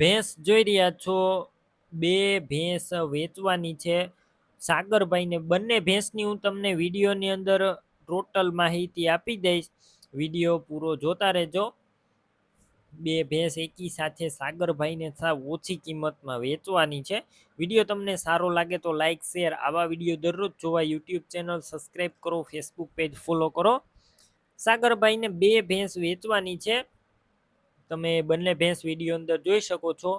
ભેંસ જોઈ રહ્યા છો. બે ભેંસ વેચવાની છે. સાગરભાઈને બંને ભેંસની હું તમને વિડીયોની અંદર ટોટલ માહિતી આપી દઈશ. વીડિયો પૂરો જોતા રહેજો. બે ભેંસ એકી સાથે સાગરભાઈને સાવ ઓછી કિંમતમાં વેચવાની છે. વીડિયો તમને સારો લાગે તો લાઇક શેર આવા વીડિયો દરરોજ જોવા યુટ્યુબ ચેનલ સબસ્ક્રાઈબ કરો, ફેસબુક પેજ ફોલો કરો. સાગરભાઈને બે ભેંસ વેચવાની છે. તમે બંને ભેંસ વીડિયો અંદર જોઈ શકો છો.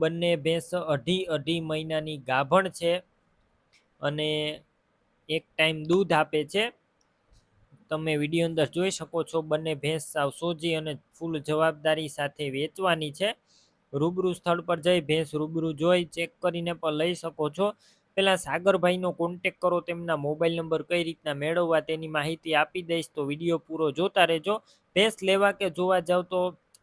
બંને ભેંસ અઢી અઢી મહિનાની ગાભણ છે અને એક ટાઈમ દૂધ આપે છે. તમે વીડિયો અંદર જોઈ શકો છો બંને ભેંસ સાવ સોજી અને ફૂલ જવાબદારી સાથે વેચવાની છે. રૂબરૂ સ્થળ પર જઈ ભેંસ રૂબરૂ જોઈ, ચેક કરીને પણ લઈ શકો છો. પહેલાં સાગરભાઈનો કોન્ટેક કરો, તેમના મોબાઈલ નંબર કઈ રીતના મેળવવા તેની માહિતી આપી દઈશ તો વીડિયો પૂરો જોતા રહેજો. ભેંસ લેવા કે જોવા જાવ તો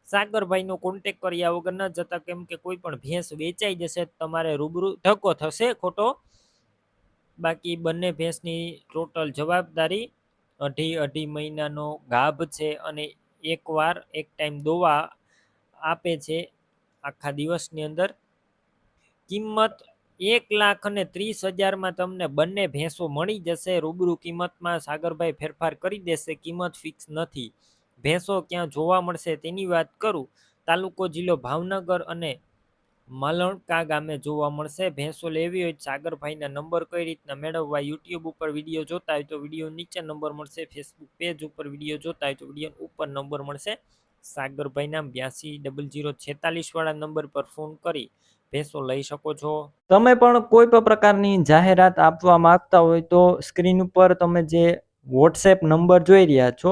સાગરભાઈનો કોન્ટેક કર્યા વગર ન જતા કેમ કે કોઈ પણ ભેંસ વેચાઈ જશે તમારે રૂબરૂ ધક્કો થશે ખોટો. બાકી બંને ભેંસની ટોટલ જવાબદારી અઢી અઢી મહિનાનો ગાભ છે અને એકવાર એક ટાઈમ દોવા આપે છે આખા દિવસની અંદર. કિંમત એક લાખ અને ત્રીસ હજારમાં તમને બંને ભેંસો મળી જશે. રૂબરૂ કિંમતમાં સાગરભાઈ ફેરફાર કરી દેશે. કિંમત ફિક્સ નથી. ભેંસો ક્યાં જોવા મળશે તેની વાત કરું. તાલુકો જિલ્લો ભાવનગર અને મલણકા ગામે જોવા મળશે. ભેંસો લેવી હોય સાગરભાઈના નંબર કઈ રીતના મેળવવા, યુટ્યુબ ઉપર વીડિયો જોતા હોય તો વીડિયો નીચે નંબર મળશે. ફેસબુક પેજ ઉપર વીડિયો જોતા હોય તો વીડિયો ઉપર નંબર મળશે. સાગરભાઈના બ્યાસી ડબલ જીરો છેતાલીસ વાળા નંબર પર ફોન કરી ભેંસો લઈ શકો છો. તમે પણ કોઈ પણ પ્રકારની જાહેરાત આપવા માંગતા હોય તો સ્ક્રીન ઉપર તમે જે વોટ્સએપ નંબર જોઈ રહ્યા છો